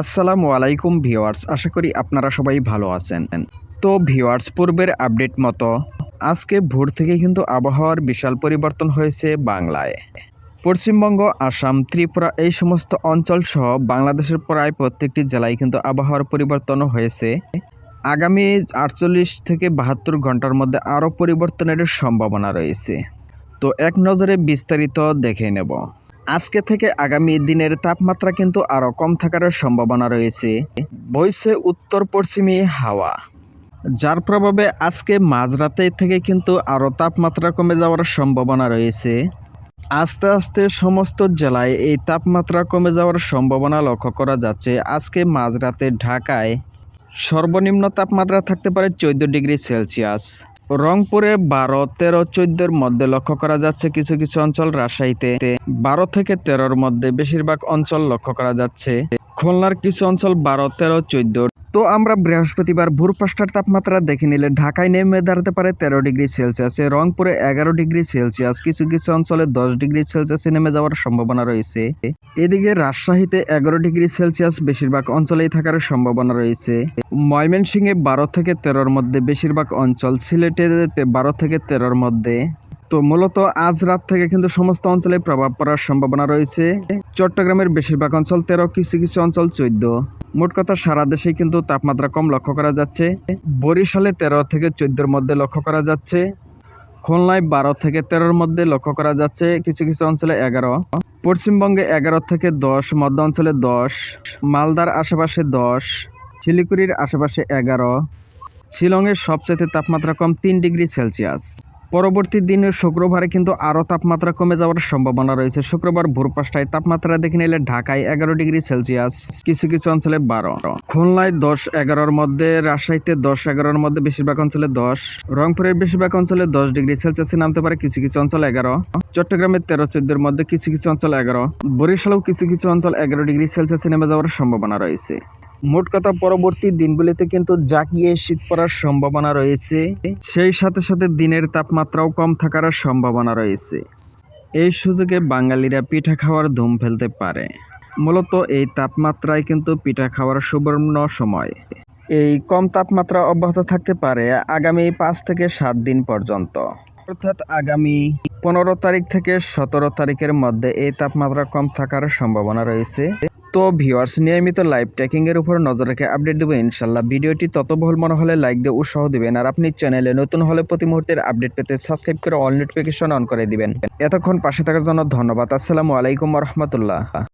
আসসালামু আলাইকুম ভিওয়ার্স আশা করি আপনারা সবাই ভালো আছেন। তো ভিওয়ার্স পূর্বের আপডেট মতো আজকে ভোর থেকে কিন্তু আবহাওয়ার বিশাল পরিবর্তন হয়েছে বাংলায়। পশ্চিমবঙ্গ, আসাম, ত্রিপুরা এই সমস্ত অঞ্চল সহ বাংলাদেশের প্রায় প্রত্যেকটি জেলায় কিন্তু আবহাওয়ার পরিবর্তন হয়েছে। আগামী আটচল্লিশ থেকে বাহাত্তর ঘণ্টার মধ্যে আরও পরিবর্তনের সম্ভাবনা রয়েছে। তো এক নজরে বিস্তারিত দেখে নেব। আজকে থেকে আগামী দিনের তাপমাত্রা কিন্তু আরও কম থাকার সম্ভাবনা রয়েছে। বইছে উত্তর পশ্চিমী হাওয়া। যার প্রভাবে আজকে মাঝরাতে থেকে কিন্তু আরও তাপমাত্রা কমে যাওয়ার সম্ভাবনা রয়েছে। আস্তে আস্তে সমস্ত জেলায় এই তাপমাত্রা কমে যাওয়ার সম্ভাবনা লক্ষ্য করা যাচ্ছে। আজকে মাঝরাতে ঢাকায় সর্বনিম্ন তাপমাত্রা থাকতে পারে চোদ্দ ডিগ্রি সেলসিয়াস। রংপুরে বারো, তেরো চোদ্দের মধ্যে লক্ষ্য করা যাচ্ছে কিছু কিছু অঞ্চল রাজশাহীতে। বারো থেকে তেরোর মধ্যে বেশিরভাগ অঞ্চল লক্ষ্য করা যাচ্ছে। খুলনার কিছু অঞ্চল বারো, তেরো, চোদ্দ। তো আমরা বৃহস্পতিবার ভোর পাঁচটার তাপমাত্রা দেখে নিলে ঢাকায় নেমে দাঁড়াতে পারে তেরো ডিগ্রি সেলসিয়াসে। রংপুরে এগারো ডিগ্রি সেলসিয়াস। কিছু কিছু অঞ্চলে দশ ডিগ্রি সেলসিয়াসে নেমে যাওয়ার সম্ভাবনা রয়েছে। এদিকে রাজশাহীতে এগারো ডিগ্রি সেলসিয়াস বেশিরভাগ অঞ্চলেই থাকার সম্ভাবনা রয়েছে। ময়মনসিংহে বারো থেকে তেরোর মধ্যে, বেশিরভাগ অঞ্চল সিলেটে বারো থেকে তেরোর মধ্যে। তো মূলত আজ রাত থেকে কিন্তু সমস্ত অঞ্চলে প্রভাব পড়ার সম্ভাবনা রয়েছে। চট্টগ্রামের বেশিরভাগ অঞ্চল তেরো, কিছু কিছু অঞ্চল চোদ্দ। মোট কথা সারা দেশে কিন্তু তাপমাত্রা কম লক্ষ্য করা যাচ্ছে। বরিশালে তেরো থেকে চোদ্দোর মধ্যে লক্ষ্য করা যাচ্ছে। খুলনায় বারো থেকে তেরোর মধ্যে লক্ষ্য করা যাচ্ছে। কিছু কিছু অঞ্চলে এগারো। পশ্চিমবঙ্গে এগারো থেকে দশ, মধ্য অঞ্চলে দশ, মালদার আশেপাশে দশ, শিলিগুড়ির আশেপাশে এগারো, শিলংয়ের সবচেয়ে তাপমাত্রা কম তিন ডিগ্রি সেলসিয়াস। পরবর্তী দিনে শুক্রবারে কিন্তু আরও তাপমাত্রা কমে যাওয়ার সম্ভাবনা রয়েছে। শুক্রবার ভোর পাঁচটায় তাপমাত্রা দেখে নিলে ঢাকায় এগারো ডিগ্রি সেলসিয়াস, কিছু কিছু অঞ্চলে বারো। খুলনায় দশ এগারোর মধ্যে, রাজশাহীতে দশ এগারোর মধ্যে বেশিরভাগ অঞ্চলে দশ। রংপুরের বেশিরভাগ অঞ্চলে দশ ডিগ্রি সেলসিয়াসে নামতে পারে কিছু কিছু অঞ্চল এগারো। চট্টগ্রামের তেরো, চোদ্দের মধ্যে কিছু কিছু অঞ্চল এগারো। বরিশালেও কিছু কিছু অঞ্চল এগারো ডিগ্রি সেলসিয়াসে নেমে যাওয়ার সম্ভাবনা রয়েছে। মোট কথা পরবর্তী দিনগুলিতে কিন্তু জাকিয়ে শীত পড়ার সম্ভাবনা রয়েছে। সেই সাথে সাথে দিনের তাপমাত্রাও কম থাকার সম্ভাবনা রয়েছে। এই সুযোগে বাঙালিরা পিঠা খাওয়ার ধুম ফেলতে পারে। মূলত এই তাপমাত্রায় কিন্তু পিঠা খাওয়ার সুবর্ণ সময়। এই কম তাপমাত্রা অব্যাহত থাকতে পারে আগামী পাঁচ থেকে সাত দিন পর্যন্ত। অর্থাৎ আগামী পনেরো তারিখ থেকে সতেরো তারিখের মধ্যে এই তাপমাত্রা কম থাকার সম্ভাবনা রয়েছে। তো ভিউয়ার্স নিয়মিত লাইভ ট্র্যাকিংয়ের উপর নজর রেখে আপডেট দেবো, ইনশাল্লাহ। ভিডিওটি তত বহুল মনে হলে লাইক দিয়ে উৎসাহ দেবেন, আর আপনি চ্যানেলে নতুন হলে প্রতি মুহূর্তের আপডেট পেতে সাবস্ক্রাইব করে অল নোটিফিকেশন অন করে দিবেন। এতক্ষণ পাশে থাকার জন্য ধন্যবাদ। আসসালামু আলাইকুম রহমতুল্লাহ।